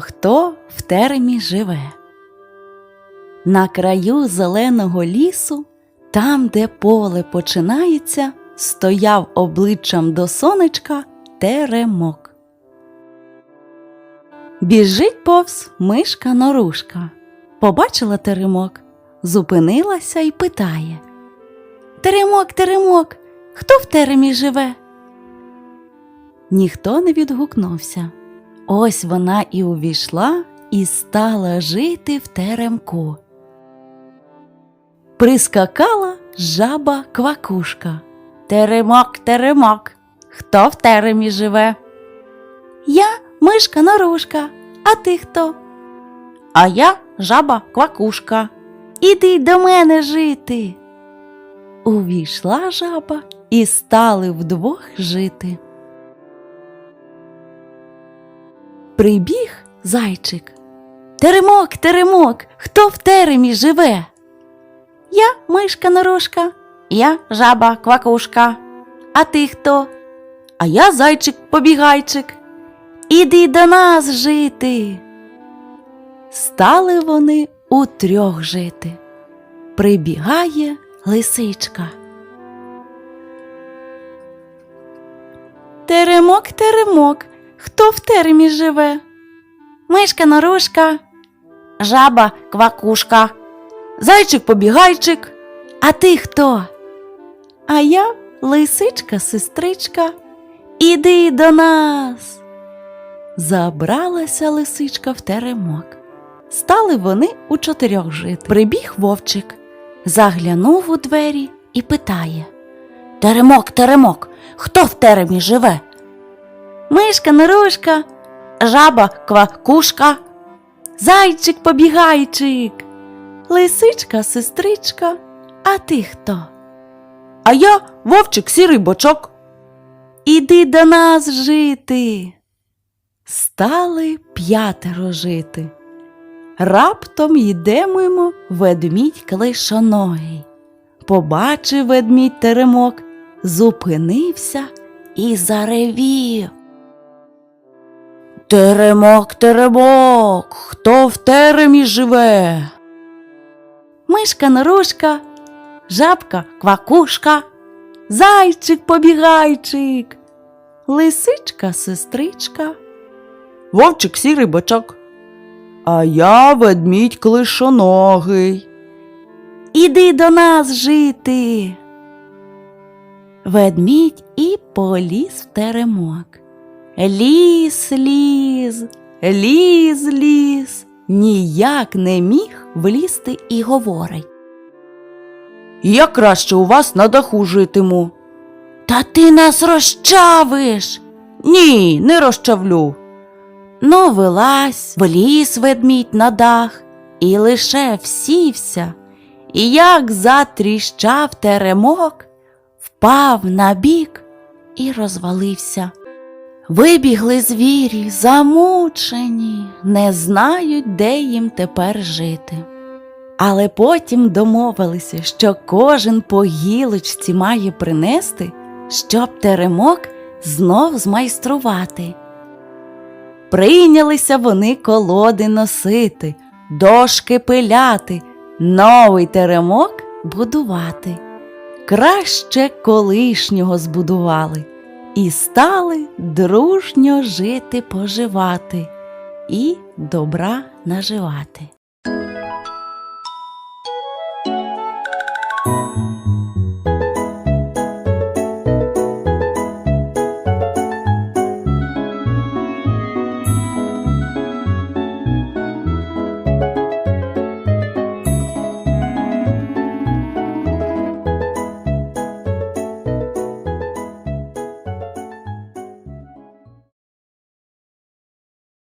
Хто в теремі живе? На краю зеленого лісу, там, де поле починається, стояв обличчям до сонечка теремок. Біжить повз мишка норушка. Побачила теремок, зупинилася і питає Теремок, теремок, хто в теремі живе? Ніхто не відгукнувся. Ось вона і увійшла і стала жити в теремку. Прискакала жаба квакушка. Теремок, теремок, хто в теремі живе? Я мишка норушка, а ти хто? А я жаба квакушка. Іди до мене жити. Увійшла жаба і стали вдвох жити. Прибіг зайчик. Теремок, теремок, хто в теремі живе? Я мишка норушка, я жаба квакушка. А ти хто? А я зайчик побігайчик. Іди до нас жити. Стали вони утрьох жити. Прибігає лисичка. Теремок, теремок, хто в теремі живе? Мишка норушка, жаба квакушка, зайчик побігайчик. А ти хто? А я лисичка, сестричка. Іди до нас. Забралася лисичка в теремок. Стали вони у чотирьох жити. Прибіг вовчик, заглянув у двері і питає Теремок, теремок, хто в теремі живе? Мишка, норушка, жаба, квакушка, зайчик, побігайчик, лисичка, сестричка, а ти хто? А я вовчик сірий бочок. Іди до нас жити. Стали п'ятеро жити. Раптом йде мимо ведмідь клишоногий. Побачив ведмідь теремок, зупинився і заревів. Теремок, теремок, хто в теремі живе? Мишка норушка, жабка квакушка, зайчик побігайчик, лисичка сестричка, вовчик сірий бочок. А я ведмідь клишоногий. Іди до нас жити. Ведмідь і поліз в теремок. Ліс, ліз, ліз, ліз, ніяк не міг влізти і говорить. Я краще у вас на даху житиму. Та ти нас розчавиш. Ні, не розчавлю. Ну, вилазь, вліз ведмідь на дах і лише всівся, і як затріщав теремок, впав на бік і розвалився. Вибігли звірі, замучені, не знають, де їм тепер жити. Але потім домовилися, що кожен по гілочці має принести, щоб теремок знов змайструвати. Прийнялися вони колоди носити, дошки пиляти, новий теремок будувати. Краще колишнього збудували і стали дружньо жити поживати і добра наживати.